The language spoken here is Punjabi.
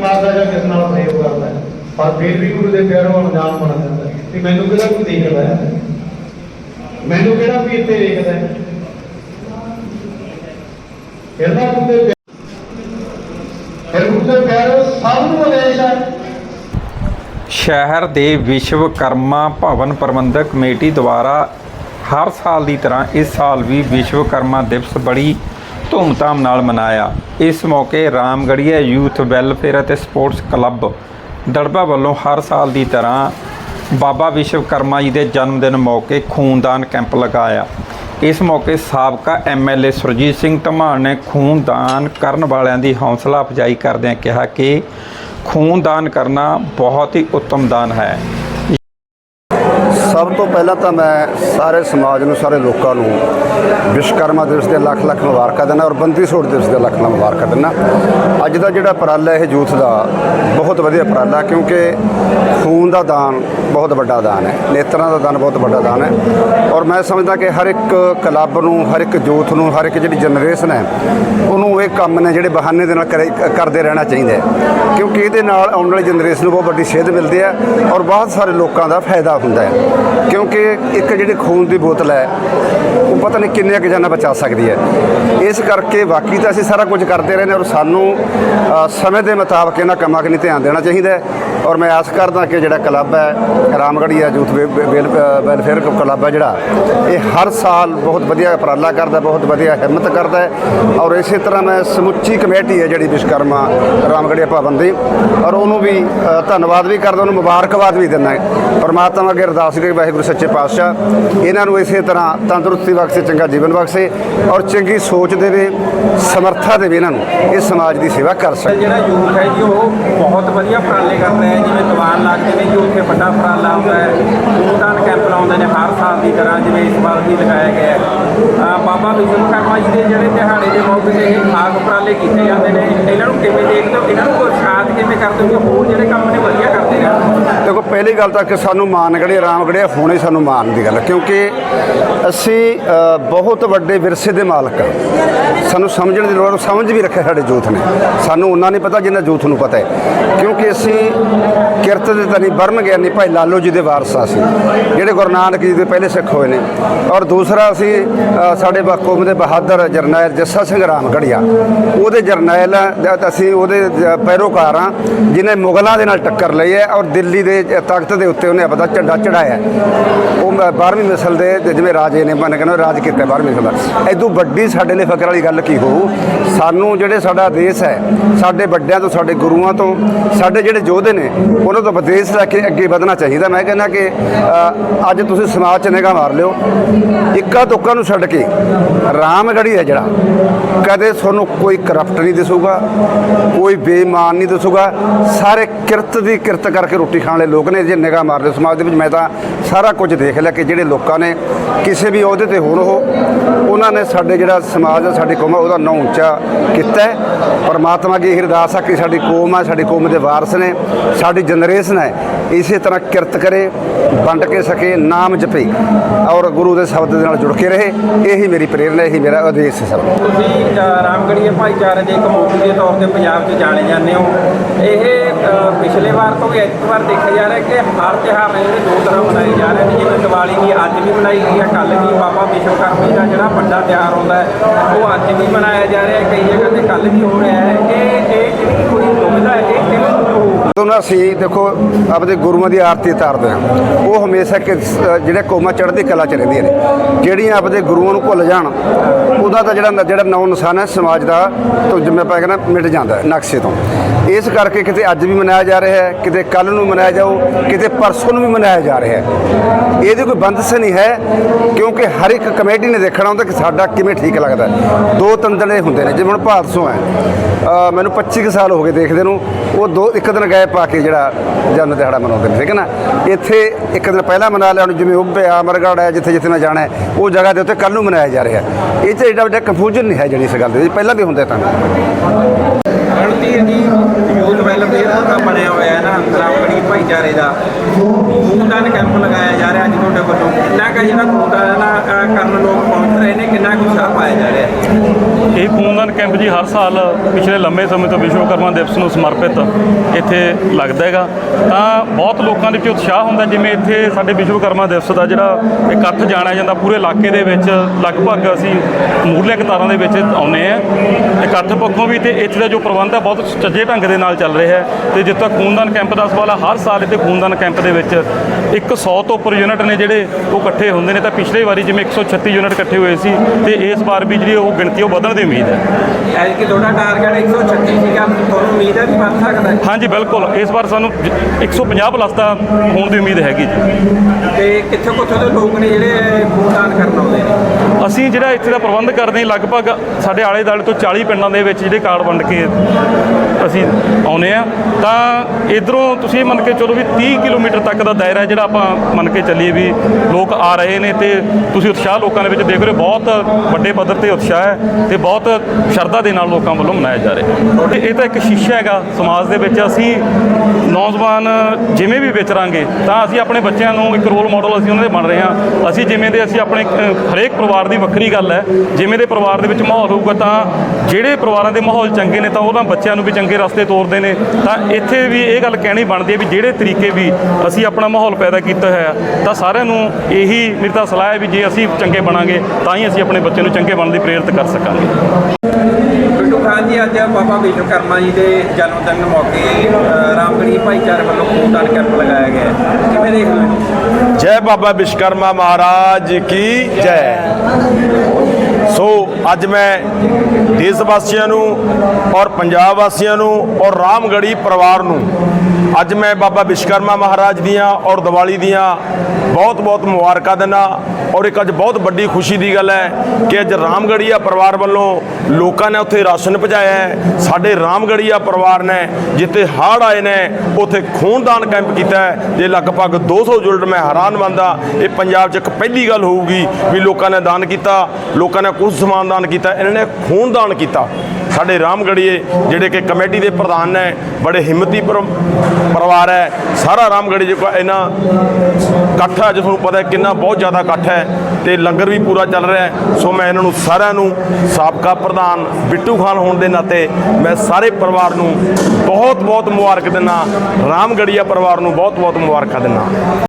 ਮਾਰਦਾ ਜਾਂ ਕਿਸ ਨਾਲ ਪ੍ਰੇਮ ਕਰਦਾ ਹੈ। ਪਰ ਫਿਰ ਵੀ ਗੁਰੂ ਦੇ ਪਿਆਰੋਂ ਅਣਜਾਣ ਬਣ ਜਾਂਦਾ ਹੈ ਕਿ ਮੈਨੂੰ ਕਿਹੜਾ ਕੋਈ ਦੇਖਦਾ ਹੈ? ਮੈਨੂੰ ਕਿਹੜਾ ਵੀ ਇੱਥੇ ਦੇਖਦਾ ਹੈ? ਇਹਦਾ ਗੁਰੂ ਦੇ ਫਿਰ ਗੁਰੂ ਦੇ ਪਿਆਰੋਂ ਸਭ ਨੂੰ ਆਦੇਸ਼ ਹੈ। ਸ਼ਹਿਰ ਦੇ ਵਿਸ਼ਵਕਰਮਾ ਭਵਨ ਪ੍ਰਬੰਧਕ ਕਮੇਟੀ ਦੁਆਰਾ ਹਰ ਸਾਲ ਦੀ ਤਰ੍ਹਾਂ ਇਸ ਸਾਲ ਵੀ ਵਿਸ਼ਵਕਰਮਾ ਦਿਵਸ ਬੜੀ ਧੂਮਧਾਮ ਨਾਲ ਮਨਾਇਆ। ਇਸ ਮੌਕੇ ਰਾਮਗੜੀਆ ਯੂਥ ਵੈਲਫੇਅਰ ਅਤੇ ਸਪੋਰਟਸ ਕਲੱਬ ਦੜਬਾ ਵੱਲੋਂ ਹਰ ਸਾਲ ਦੀ ਤਰ੍ਹਾਂ ਬਾਬਾ ਵਿਸ਼ਵਕਰਮਾ ਜੀ ਦੇ ਜਨਮ ਦਿਨ ਮੌਕੇ ਖੂਨਦਾਨ ਕੈਂਪ ਲਗਾਇਆ। ਇਸ ਮੌਕੇ ਸਾਬਕਾ ਐਮਐਲਏ ਸੁਰਜੀਤ ਸਿੰਘ ਧਮਾਨ ਨੇ ਖੂਨਦਾਨ ਕਰਨ ਵਾਲਿਆਂ ਦੀ ਹੌਸਲਾ ਅਫਜ਼ਾਈ ਕਰਦਿਆਂ ਕਿਹਾ ਕਿ ਖੂਨਦਾਨ ਕਰਨਾ ਬਹੁਤ ਹੀ ਉੱਤਮ ਦਾਨ ਹੈ। ਸਭ ਤੋਂ ਪਹਿਲਾਂ ਤਾਂ ਮੈਂ ਸਾਰੇ ਸਮਾਜ ਨੂੰ, ਸਾਰੇ ਲੋਕਾਂ ਨੂੰ ਵਿਸ਼ਵਕਰਮਾ ਦਿਵਸ ਦੇ ਲੱਖ ਲੱਖ ਮੁਬਾਰਕਾਂ ਦਿੰਦਾ ਔਰ ਬੰਦੀ ਛੋੜ ਦਿਵਸ ਦੇ ਲੱਖ ਲੱਖ ਮੁਬਾਰਕਾਂ ਦਿੰਦਾ। ਅੱਜ ਦਾ ਜਿਹੜਾ ਉਪਰਾਲਾ ਇਹ ਯੂਥ ਦਾ ਬਹੁਤ ਵਧੀਆ ਉਪਰਾਲਾ ਕਿਉਂਕਿ ਖੂਨ ਦਾ ਦਾਨ ਬਹੁਤ ਵੱਡਾ ਦਾਨ ਹੈ, ਨੇਤਰਾਂ ਦਾ ਦਾਨ ਬਹੁਤ ਵੱਡਾ ਦਾਨ ਹੈ ਔਰ ਮੈਂ ਸਮਝਦਾ ਕਿ ਹਰ ਇੱਕ ਕਲੱਬ ਨੂੰ, ਹਰ ਇੱਕ ਯੂਥ ਨੂੰ, ਹਰ ਇੱਕ ਜਿਹੜੀ ਜਨਰੇਸ਼ਨ ਹੈ, ਉਹਨੂੰ ਇਹ ਕੰਮ ਨੇ ਜਿਹੜੇ ਬਹਾਨੇ ਦੇ ਨਾਲ ਕਰੇ- ਕਰਦੇ ਰਹਿਣਾ ਚਾਹੀਦਾ ਹੈ ਕਿਉਂਕਿ ਇਹਦੇ ਨਾਲ ਆਉਣ ਵਾਲੀ ਜਨਰੇਸ਼ਨ ਨੂੰ ਬਹੁਤ ਵੱਡੀ ਸੇਧ ਮਿਲਦੀ ਹੈ ਔਰ ਬਹੁਤ ਸਾਰੇ ਲੋਕਾਂ ਦਾ ਫਾਇਦਾ ਹੁੰਦਾ ਹੈ। ਕਿਉਂਕਿ ਇੱਕ ਜਿਹੜੀ ਖੂਨ ਦੀ ਬੋਤਲ ਹੈ, ਉਹ ਪਤਾ ਨਹੀਂ ਕਿੰਨੇ ਕੁ ਜਾਨਾਂ ਬਚਾ ਸਕਦੀ ਹੈ। ਇਸ ਕਰਕੇ ਬਾਕੀ ਤਾਂ ਅਸੀਂ ਸਾਰਾ ਕੁਝ ਕਰਦੇ ਰਹਿੰਦੇ ਔਰ ਸਾਨੂੰ ਸਮੇਂ ਦੇ ਮੁਤਾਬਕ ਇਹਨਾਂ ਕੰਮਾਂ ਕਨੀ ਧਿਆਨ ਦੇਣਾ ਚਾਹੀਦਾ ਹੈ। ਔਰ ਮੈਂ ਆਸ ਕਰਦਾ ਕਿ ਜਿਹੜਾ ਕਲੱਬ ਹੈ ਰਾਮਗੜੀਆ ਯੂਥ ਵੇ- ਵੇ- ਵੈਲਫੇਅਰ ਕਲੱਬ ਹੈ ਜਿਹੜਾ, ਇਹ ਹਰ ਸਾਲ ਬਹੁਤ ਵਧੀਆ ਉਪਰਾਲਾ ਕਰਦਾ ਬਹੁਤ ਵਧੀਆ ਹਿੰਮਤ ਕਰਦਾ ਹੈ। ਔਰ ਇਸੇ ਤਰ੍ਹਾਂ ਮੈਂ ਸਮੁੱਚੀ ਕਮੇਟੀ ਹੈ ਜਿਹੜੀ ਵਿਸ਼ਵਕਰਮਾ ਰਾਮਗੜੀਆ ਭਵਨ ਦੀ। ਔਰ ਉਹਨੂੰ ਵੀ ਧੰਨਵਾਦ ਵੀ ਕਰਦਾ, ਉਹਨੂੰ ਮੁਬਾਰਕਬਾਦ ਵੀ ਦਿੰਦਾ ਪਰਮਾਤਮਾ ਅੱਗੇ ਅਰਦਾਸ ਕਰੀ ਵਾਹਿਗੁਰੂ, ਸੱਚੇ ਪਾਤਸ਼ਾਹ, ਇਹਨਾਂ ਨੂੰ ਇਸੇ ਤਰ੍ਹਾਂ ਤੰਦਰੁਸਤੀ ਬਖਸ਼ੇ, ਚੰਗਾ ਜੀਵਨ ਬਖਸ਼ੇ ਔਰ ਚੰਗੀ ਸੋਚ ਦੇਵੇ ਸਮਰੱਥਾ ਦੇਵੇ ਇਹਨਾਂ ਨੂੰ ਇਹ ਸਮਾਜ ਦੀ ਸੇਵਾ ਕਰ ਸਕਣ। ਜਿਹੜਾ ਯੂਥ ਹੈ ਜੀ, ਉਹ ਬਹੁਤ ਵਧੀਆ ਉਪਰਾਲੇ ਕਰਦਾ ਹੈ, ਜਿਵੇਂ ਦੀਵਾਨ ਲੱਗਦੇ ਨੇ ਜੀ, ਉੱਥੇ ਵੱਡਾ ਉਪਰਾਲਾ ਹੁੰਦਾ ਹੈ। ਖੂਨਦਾਨ ਕੈਂਪ ਲਾਉਂਦੇ ਨੇ ਹਰ ਸਾਲ ਦੀ ਤਰ੍ਹਾਂ, ਜਿਵੇਂ ਇਸ ਵਾਰ ਵੀ ਲਗਾਇਆ ਗਿਆ ਹੈ। ਅਹ ਬਾਬਾ ਵਿਸ਼ਵਕਰਮਾ ਜੀ ਦੇ ਜਿਹੜੇ ਦਿਹਾੜੇ ਦੇ ਮੌਕੇ ਤੇ ਇਹ ਖਾਸ ਉਪਰਾਲੇ ਕੀਤੇ ਜਾਂਦੇ ਨੇ। ਇਹਨਾਂ ਨੂੰ ਕਿਵੇਂ ਦੇਖਦੇ ਹੋ? ਇਹਨਾਂ ਨੂੰ ਕਿਵੇਂ ਕਰਦੇ ਹੋ? ਹੋਰ ਜਿਹੜੇ ਕੰਮ ਨੇ ਵਧੀਆ ਕਰਦੇ ਰਹਿਣ ਦੇਖੋ, ਪਹਿਲੀ ਗੱਲ ਤਾਂ ਕਿ ਸਾਨੂੰ ਮਾਨਗੜੇ ਰਾਮਗੜੇ ਹੋਣੇ ਸਾਨੂੰ ਮਾਣ ਦੀ ਗੱਲ ਕਿਉਂਕਿ ਅਸੀਂ ਬਹੁਤ ਵੱਡੇ ਵਿਰਸੇ ਦੇ ਮਾਲਕ ਹਾਂ। ਸਾਨੂੰ ਸਮਝਣ ਦੀ ਲੋੜ ਸਮਝ ਵੀ ਰੱਖਿਆ ਸਾਡੇ ਜੂਥ ਨੇ। ਸਾਨੂੰ ਉਹਨਾਂ ਨਹੀਂ ਪਤਾ ਜਿੰਨਾ ਜੂਥ ਨੂੰ ਪਤਾ ਹੈ। ਕਿਉਂਕਿ ਅਸੀਂ ਕਿਰਤ ਦੇ ਤਨੀ ਬਰਮ ਗਿਆਨੀ ਭਾਈ ਲਾਲੋ ਜੀ ਦੇ ਵਾਰਸ ਹਾਂ ਅਸੀਂ। ਜਿਹੜੇ ਗੁਰੂ ਨਾਨਕ ਜੀ ਦੇ ਪਹਿਲੇ ਸਿੱਖ ਹੋਏ ਨੇ। ਔਰ ਦੂਸਰਾ ਅਸੀਂ ਸਾਡੇ ਬ- ਦੇ ਬਹਾਦਰ ਜਰਨੈਲ ਜੱਸਾ ਸਿੰਘ ਰਾਮਗੜੀਆ। ਉਹਦੇ ਜਰਨੈਲ ਅਸੀਂ ਉਹਦੇ ਪੈਰੋਕਾਰ ਪੈਰੋਕਾਰ ਹਾਂ ਜਿਨੇ ਮੁਗਲਾਂ ਦੇ ਨਾਲ ਟੱਕਰ ਲਈ ਹੈ ਔਰ ਦਿੱਲੀ ਦੇ ਜ- ਤਖਤ ਦੇ ਉੱਤੇ ਉਹਨੇ ਆਪਦਾ ਝੰਡਾ ਚੜਾਇਆ ਉਹ 12ਵੀਂ ਮਿਸਲ ਦੇ ਜਿਵੇਂ ਰਾਜੇ ਨੇ ਬਣ ਕਹਿੰਦਾ ਰਾਜ ਕੀਤਾ 12ਵੀਂ ਮਿਸਲ ਦਾ। ਐਦੋਂ ਵੱਡੀ ਸਾਡੇ ਲਈ ਫਕਰ ਵਾਲੀ ਗੱਲ ਕੀ ਹੋਊ? ਸਾਨੂੰ ਜਿਹੜੇ ਸਾਡਾ ਦੇਸ਼ ਹੈ, ਸਾਡੇ ਵੱਡਿਆਂ ਤੋਂ, ਸਾਡੇ ਗੁਰੂਆਂ ਤੋਂ, ਸਾਡੇ ਜਿਹੜੇ ਯੋਧੇ ਨੇ, ਉਹਨਾਂ ਤੋਂ ਵਿਦੇਸ਼ ਲੈ ਕੇ ਅੱਗੇ ਵਧਣਾ ਚਾਹੀਦਾ। ਮੈਂ ਕਹਿੰਦਾ ਕਿ ਅੱਜ ਤੁਸੀਂ ਸਮਾਜ 'ਚ ਨਿਗਾਹ ਮਾਰ ਲਿਓ। ਇੱਕਾ ਤੁੱਕਾ ਨੂੰ ਛੱਡ ਕੇ ਰਾਮਗੜੀ ਹੈ ਜਿਹੜਾ। ਕਦੇ ਤੁਹਾਨੂੰ ਕੋਈ ਕਰਪਟ ਨਹੀਂ ਦਿਸੂਗਾ, ਕੋਈ ਬੇਈਮਾਨ ਨਹੀਂ ਦਿਸੂਗਾ। ਸਾਰੇ ਕਿਰਤ ਦੀ ਕਿਰਤ ਕਰਕੇ ਰੋਟੀ ਖਾਣ ਵਾਲੇ ਲੋਕ ਨੇ, ਜੇ ਨਿਗਾਹ ਮਾਰਦੇ ਲਿਓ ਸਮਾਜ ਦੇ ਵਿੱਚ, ਮੈਂ ਤਾਂ ਸਾਰਾ ਕੁਝ ਦੇਖ ਲਿਆ ਕਿ ਜਿਹੜੇ ਲੋਕਾਂ ਨੇ ਕਿਸੇ ਵੀ ਅਹੁਦੇ ਤੇ ਹੋਣ, ਉਹ ਉਹਨਾਂ ਨੇ ਸਾਡੇ ਜਿਹੜਾ ਸਮਾਜ ਆ, ਸਾਡੀ ਕੌਮ ਆ, ਉਹਦਾ ਨਾਂ ਉੱਚਾ ਕੀਤਾ ਹੈ। ਪਰਮਾਤਮਾ ਅੱਗੇ ਇਹ ਅਰਦਾਸ ਆ ਕਿ ਸਾਡੀ ਕੌਮ ਆ, ਸਾਡੀ ਕੌਮ ਦੇ ਵਾਰਸ ਨੇ, ਸਾਡੀ ਜਨਰੇਸ਼ਨ ਹੈ। ਇਸੇ ਤਰ੍ਹਾਂ ਕਿਰਤ ਕਰੇ ਵੰਡ ਕੇ ਸਕੇ ਨਾਮ ਜਪੇ ਔਰ ਗੁਰੂ ਦੇ ਸ਼ਬਦ ਦੇ ਨਾਲ ਜੁੜ ਕੇ ਰਹੇ ਇਹੀ ਮੇਰੀ ਪ੍ਰੇਰਨਾ ਇਹੀ ਮੇਰਾ ਉਦੇਸ਼ ਹੈ ਸਭ। ਤੁਸੀਂ ਅ, ਭਾਈਚਾਰੇ ਦੇ ਇੱਕ ਮੁਖੀ ਦੇ ਤੌਰ ਤੇ ਪੰਜਾਬ 'ਚ ਜਾਣੇ ਜਾਂਦੇ ਹੋ। ਇਹ ਪਿਛਲੇ ਵਾਰ ਤੋਂ ਵੀ ਇਸ ਵਾਰ ਦੇਖਿਆ ਜਾ ਰਿਹਾ ਕਿ ਹਰ ਤਿਉਹਾਰ ਨੇ ਜਿਹੜੇ ਦੋ ਤਰ੍ਹਾਂ ਮਨਾਏ ਜਾ ਰਹੇ ਨੇ। ਜਿਵੇਂ ਦੀਵਾਲੀ ਵੀ ਅੱਜ ਵੀ ਮਨਾਈ ਗਈ ਹੈ ਕੱਲ ਵੀ ਬਾਬਾ ਵਿਸ਼ਵਕਰਮਾ ਜੀ ਦਾ ਜਿਹੜਾ ਵੱਡਾ ਤਿਉਹਾਰ ਹੁੰਦਾ ਹੈ ਉਹ ਅੱਜ ਵੀ ਮਨਾਇਆ ਜਾ ਰਿਹਾ ਕਈ ਜਗ੍ਹਾ ਤੇ ਕੱਲ ਵੀ ਹੋ ਰਿਹਾ ਹੈ। ਕਿ ਇਹ ਜਿਹੜੀ ਕੋਈ ਦੁਬਿਧਾ ਹੈ ਇਹ ਜਦੋਂ ਅਸੀਂ ਦੇਖੋ ਆਪਦੇ ਗੁਰੂਆਂ ਦੀ ਆਰਤੀ ਉਤਾਰਦੇ ਹਾਂ। ਉਹ ਹਮੇਸ਼ਾ ਕਿ ਜਿਹੜੇ ਕੌਮਾਂ ਚੜ੍ਹਦੀ ਕਲਾ ਚ ਰਹਿੰਦੀਆਂ ਨੇ। ਜਿਹੜੀਆਂ ਆਪਦੇ ਗੁਰੂਆਂ ਨੂੰ ਭੁੱਲ ਜਾਣ, ਉਹਦਾ ਤਾਂ ਜਿਹੜਾ ਜਿਹੜਾ ਨੌ ਨਿਸ਼ਾਨ ਹੈ, ਸਮਾਜ ਦਾ ਤੋਂ ਜਿਵੇਂ ਆਪਾਂ ਕਹਿੰਦਾ ਮਿਟ ਜਾਂਦਾ ਨਕਸ਼ੇ ਤੋਂ। ਇਸ ਕਰਕੇ ਕਿਤੇ ਅੱਜ ਵੀ ਮਨਾਇਆ ਜਾ ਰਿਹਾ ਹੈ, ਕਿਤੇ ਕੱਲ ਨੂੰ ਮਨਾਇਆ ਜਾਊ, ਕਿਤੇ ਪਰਸੋਂ ਨੂੰ ਵੀ ਮਨਾਇਆ ਜਾ ਰਿਹਾ ਹੈ। ਇਹਦੀ ਕੋਈ ਬੰਦਸ਼ ਨਹੀਂ ਹੈ, ਕਿਉਂਕਿ ਹਰ ਇੱਕ ਕਮੇਟੀ ਨੇ ਦੇਖਣਾ ਹੁੰਦਾ ਕਿ ਸਾਡਾ ਕਿਵੇਂ ਠੀਕ ਲੱਗਦਾ ਹੈ। ਦੋ ਤੰਦਲੇ ਹੁੰਦੇ ਨੇ, ਜਿਵੇਂ ਹੁਣ ਭਾਦਸੋਂ ਹੈ। ਮੈਨੂੰ 25 ਕੁ ਸਾਲ ਹੋ ਗਏ ਦੇਖਦੇ ਨੂੰ। ਉਹ ਦੋ, ਇੱਕ ਦਿਨ ਗਏ ਪਾ ਕੇ ਜਿਹੜਾ ਜਨਮ ਦਿਹਾੜਾ ਮਨਾਉਂਦੇ ਨੇ, ਠੀਕ ਹੈ ਨਾ? ਇੱਥੇ ਇੱਕ ਦਿਨ ਪਹਿਲਾਂ ਮਨਾ ਲਿਆ ਹੁਣ ਜਿਵੇਂ ਉੱਭੇ ਆ, ਅਮਰਗੜ੍ਹ ਹੈ, ਜਿੱਥੇ ਜਿੱਥੇ ਮੈਂ ਜਾਣਾ ਉਹ ਜਗ੍ਹਾ ਦੇ ਉੱਤੇ ਕੱਲ ਨੂੰ ਮਨਾਇਆ ਜਾ ਰਿਹਾ ਇਹ 'ਚ ਏਡਾ ਵੱਡਾ ਕਨਫਿਊਜ਼ਨ ਨਹੀਂ ਹੈ ਜਿਹੜੀ ਇਸ ਗੱਲ ਦੇ ਵਿੱਚ, ਪਹਿਲਾਂ ਵੀ ਹੁੰਦੇ ਤਾਂ। ਰਣਧੀਰ ਜੀ ਯੂਥ ਵੈਲਫੇਅਰ ਦਾ ਬਣਿਆ ਹੋਇਆ ਹੈ ਨਾ ਰਾਮਗੜੀ ਭਾਈਚਾਰੇ ਦਾ। ਖੂਨਦਾਨ ਕੈਂਪ ਲਗਾਇਆ ਜਾ ਰਿਹਾ ਅੱਜ ਤੁਹਾਡੇ ਵੱਲੋਂ। ਕਿੰਨਾ ਕੁ ਜਿਹੜਾ ਖੂਨਦਾਨ ਕਰਨ ਲੋਕ ਪਹੁੰਚ ਰਹੇ ਨੇ, ਕਿੰਨਾ ਕੁ ਉਤਸ਼ਾਹ ਪਾਇਆ ਜਾ ਰਿਹਾ ਇਹ ਖੂਨਦਾਨ ਕੈਂਪ ਜੀ ਹਰ ਸਾਲ ਪਿਛਲੇ ਲੰਮੇ ਸਮੇਂ ਤੋਂ ਵਿਸ਼ਵਕਰਮਾ ਦਿਵਸ ਨੂੰ ਸਮਰਪਿਤ ਇੱਥੇ ਲੱਗਦਾ ਹੈਗਾ। ਤਾਂ ਬਹੁਤ ਲੋਕਾਂ ਦੇ ਵਿੱਚ ਉਤਸ਼ਾਹ ਹੁੰਦਾ ਜਿਵੇਂ ਇੱਥੇ ਸਾਡੇ ਵਿਸ਼ਵਕਰਮਾ ਦਿਵਸ ਦਾ ਜਿਹੜਾ ਇਕੱਠ ਜਾਣਿਆ ਜਾਂਦਾ ਪੂਰੇ ਇਲਾਕੇ ਦੇ ਵਿੱਚ, ਲਗਭਗ ਅਸੀਂ ਮੂਹਰਲੇ ਕਤਾਰਾਂ ਦੇ ਵਿੱਚ ਆਉਂਦੇ ਆ ਇਕੱਠ ਪੱਖੋਂ ਵੀ ਤੇ ਇੱਥੇ ਦਾ ਜੋ ਪ੍ਰਬੰਧ ਹੈ ਬਹੁਤ ਸੱਜੇ ਢੰਗ ਦੇ ਨਾਲ ਚੱਲ ਰਿਹਾ ਹੈ ਤੇ ਜਿੱਥੇ ਖੂਨਦਾਨ ਕੈਂਪ ਦਾ ਸਵਾਲ ਹਰ ਸਾਲ ਇੱਥੇ ਖੂਨਦਾਨ ਕੈਂਪ ਦੇ ਵਿੱਚ 100 ਤੋਂ ਉੱਪਰ ਯੂਨਿਟ ਨੇ ਜਿਹੜੇ ਉਹ ਇਕੱਠੇ ਹੁੰਦੇ ਨੇ। ਤਾਂ ਪਿਛਲੇ ਵਾਰੀ ਜਿਵੇਂ 136 ਯੂਨਿਟ ਇਕੱਠੇ ਹੋਏ ਸੀ ਤੇ ਇਸ ਵਾਰ ਵੀ ਜਿਹੜੀ ਉਹ ਗਿਣਤੀ ਉਹ ਵਧਣ ਦੀ ਉਮੀਦ ਹੈ। ਐਜ ਕਿ ਤੁਹਾਡਾ ਟਾਰਗੇਟ 136 ਸੀਗਾ ਤੁਹਾਨੂੰ ਉਮੀਦ ਹੈ ਵੀ ਵੱਧ ਸਕਦਾ ਹੈ? ਹਾਂਜੀ ਬਿਲਕੁਲ। ਇਸ ਵਾਰ ਸਾਨੂੰ ਜ- 150 ਪਲੱਸ ਦਾ ਹੋਣ ਦੀ ਉਮੀਦ ਹੈਗੀ ਜੀ। ਤੇ ਕਿੱਥੋਂ ਕਿੱਥੋਂ ਦੇ ਲੋਕ ਨੇ ਜਿਹੜੇ ਖੂਨਦਾਨ ਕਰਨ ਆਉਂਦੇ ਨੇ? ਅਸੀਂ ਜਿਹੜਾ ਇੱਥੇ ਦਾ ਪ੍ਰਬੰਧ ਕਰਦੇ ਹਾਂ ਲਗਭਗ ਸਾਡੇ ਆਲੇ ਦਾਲੇ ਤੋਂ 40 ਪਿੰਡਾਂ ਦੇ ਵਿੱਚ ਜਿਹੜੇ ਕਾਰਡ ਵੰਡ ਕੇ ਅਸੀਂ ਆਉਨੇ ਆ ਤਾਂ ਇਧਰੋਂ ਤੁਸੀਂ ਇਹ ਮੰਨ ਕੇ ਚਲੋ ਵੀ 30 ਕਿਲੋਮੀਟਰ ਤੱਕ ਦਾ ਦਾਇਰਾ ਜਿਹੜਾ ਆਪਾਂ ਮੰਨ ਕੇ ਚੱਲੀਏ ਵੀ ਲੋਕ ਆ ਰਹੇ ਨੇ ਤੇ ਤੁਸੀਂ ਉਤਸ਼ਾਹ ਲੋਕਾਂ ਦੇ ਵਿੱਚ ਦੇਖ ਰਹੇ ਹੋ ਬਹੁਤ ਵੱਡੇ ਪੱਧਰ ਤੇ ਉਤਸ਼ਾਹ ਹੈ ਤੇ ਬਹੁਤ ਬਹੁਤ ਸ਼ਰਧਾ ਦੇ ਨਾਲ ਲੋਕਾਂ ਵੱਲੋਂ ਮਨਾਇਆ ਜਾ ਰਿਹਾ ਹੈ। ਤੇ ਇਹ ਤਾਂ ਇੱਕ ਸ਼ੀਸ਼ਾ ਹੈਗਾ ਸਮਾਜ ਦੇ ਵਿੱਚ। ਅਸੀਂ ਨੌਜਵਾਨ ਜਿਵੇਂ ਵੀ ਵਿਚਰਾਂਗੇ, ਤਾਂ ਅਸੀਂ ਆਪਣੇ ਬੱਚਿਆਂ ਨੂੰ ਇੱਕ ਰੋਲ ਮਾਡਲ ਅਸੀਂ ਉਹਨਾਂ ਦੇ ਬਣ ਰਹੇ ਹਾਂ। ਅਸੀਂ ਜਿਵੇਂ ਦੇ ਅਸੀਂ ਆਪਣੇ ਹਰੇਕ ਪਰਿਵਾਰ ਦੀ ਵੱਖਰੀ ਗੱਲ ਹੈ। ਜਿਵੇਂ ਦੇ ਪਰਿਵਾਰ ਦੇ ਵਿੱਚ ਮਾਹੌਲ ਹੋਊਗਾ, ਤਾਂ ਜਿਹੜੇ ਪਰਿਵਾਰਾਂ ਦੇ ਮਾਹੌਲ ਚੰਗੇ ਨੇ, ਤਾਂ ਉਹਨਾਂ ਬੱਚਿਆਂ ਨੂੰ ਵੀ ਚੰਗੇ ਰਸਤੇ ਤੋਰਦੇ ਨੇ। ਤਾਂ ਇੱਥੇ ਵੀ ਇਹ ਗੱਲ ਕਹਿਣੀ ਬਣਦੀ ਹੈ ਵੀ ਜਿਹੜੇ ਤਰੀਕੇ ਵੀ ਅਸੀਂ ਆਪਣਾ ਮਾਹੌਲ ਪੈਦਾ ਕੀਤਾ ਹੋਇਆ, ਤਾਂ ਸਾਰਿਆਂ ਨੂੰ ਇਹੀ ਮੇਰੀ ਤਾਂ ਸਲਾਹ ਹੈ ਵੀ ਜੇ ਅਸੀਂ ਚੰਗੇ ਬਣਾਂਗੇ, ਤਾਂ ਹੀ ਅਸੀਂ ਆਪਣੇ ਬੱਚੇ ਨੂੰ ਚੰਗੇ ਬਣਨ ਦੀ ਪ੍ਰੇਰਿਤ ਕਰ ਸਕਾਂਗੇ। 何? ਬਿੱਟੂ ਅੱਜ ਬਾਬਾ ਵਿਸ਼ਵਕਰਮਾ ਜੀ ਦੇ ਜਨਮ ਦਿਨ ਮੌਕੇ ਅ, ਭਾਈਚਾਰੇ ਵੱਲੋਂ ਖੂਨਦਾਨ ਕੈਂਪ ਲਗਾਇਆ ਗਿਆ ਹੈ। ਕਿਵੇਂ ਦੇਖ ਰਹੇ ਜੈ ਬਾਬਾ ਵਿਸ਼ਵਕਰਮਾ ਮਹਾਰਾਜ ਕੀ ਜੈ। ਸੋ ਅੱਜ ਮੈਂ ਦੇਸ਼ ਵਾਸੀਆਂ ਨੂੰ ਔਰ ਪੰਜਾਬ ਵਾਸੀਆਂ ਨੂੰ ਔਰ ਰਾਮਗੜੀ ਪਰਿਵਾਰ ਨੂੰ ਅੱਜ ਮੈਂ ਬਾਬਾ ਵਿਸ਼ਕਰਮਾ ਮਹਾਰਾਜ ਦੀਆਂ ਔਰ ਦੀਵਾਲੀ ਦੀਆਂ ਬਹੁਤ ਬਹੁਤ ਮੁਬਾਰਕਾਂ ਦਿੰਦਾ ਔਰ ਇੱਕ ਅੱਜ ਬਹੁਤ ਵੱਡੀ ਖੁਸ਼ੀ ਦੀ ਗੱਲ ਹੈ ਕਿ ਅੱਜ ਰਾਮਗੜੀਆ ਪਰਿਵਾਰ ਵੱਲੋਂ ਲੋਕਾਂ ਨੇ ਉੱਥੇ ਰਾਸ਼ਨ ਪਹੁੰਚਾਇਆ ਹੈ। ਸਾਡੇ ਰਾਮਗੜੀਆ ਪਰਿਵਾਰ ਨੇ ਜਿੱਥੇ ਹੜ੍ਹ ਆਏ ਨੇ, ਉੱਥੇ ਖੂਨਦਾਨ ਕੈਂਪ ਕੀਤਾ ਹੈ। ਜੇ ਲਗਭਗ 200 ਯੂਨਿਟ ਮੈਂ ਹੈਰਾਨ ਮੰਨਦਾ, ਇਹ ਪੰਜਾਬ 'ਚ ਇੱਕ ਪਹਿਲੀ ਗੱਲ ਹੋਊਗੀ ਵੀ ਲੋਕਾਂ ਨੇ ਦਾਨ ਕੀਤਾ, ਲੋਕਾਂ ਨੇ ਕੁਝ ਸਮਾਨ ਦਾਨ ਕੀਤਾ, ਇਹਨਾਂ ਨੇ ਖੂਨਦਾਨ ਕੀਤਾ। ਸਾਡੇ ਰਾਮਗੜੀਏ ਜਿਹੜੇ ਕਿ ਕਮੇਟੀ ਦੇ ਪ੍ਰਧਾਨ ਨੇ, ਬੜੇ ਹਿੰਮਤੀ ਪਰਿਵਾਰ ਹੈ। ਸਾਰਾ ਰਾਮਗੜੀ ਜੋ ਇਹਨਾਂ ਇਕੱਠ ਹੈ ਜੋ ਤੁਹਾਨੂੰ ਪਤਾ ਕਿੰਨਾ ਬਹੁਤ ਜ਼ਿਆਦਾ ਇਕੱਠ ਹੈ ਤੇ ਲੰਗਰ ਵੀ ਪੂਰਾ ਚੱਲ ਰਿਹਾ ਹੈ। ਸੋ ਮੈਂ ਇਹਨਾਂ ਨੂੰ ਸਾਰਿਆਂ ਨੂੰ ਸਾਬਕਾ ਪ੍ਰਧਾਨ ਬਿੱਟੂ ਖਾਨ ਹੋਣ ਦੇ ਨਾਤੇ ਮੈਂ ਸਾਰੇ ਪਰਿਵਾਰ ਨੂੰ ਬਹੁਤ ਬਹੁਤ ਮੁਬਾਰਕ ਦਿੰਦਾ ਰਾਮਗੜੀਆ ਪਰਿਵਾਰ ਨੂੰ ਬਹੁਤ ਬਹੁਤ ਮੁਬਾਰਕਾਂ ਦਿੰਦਾ।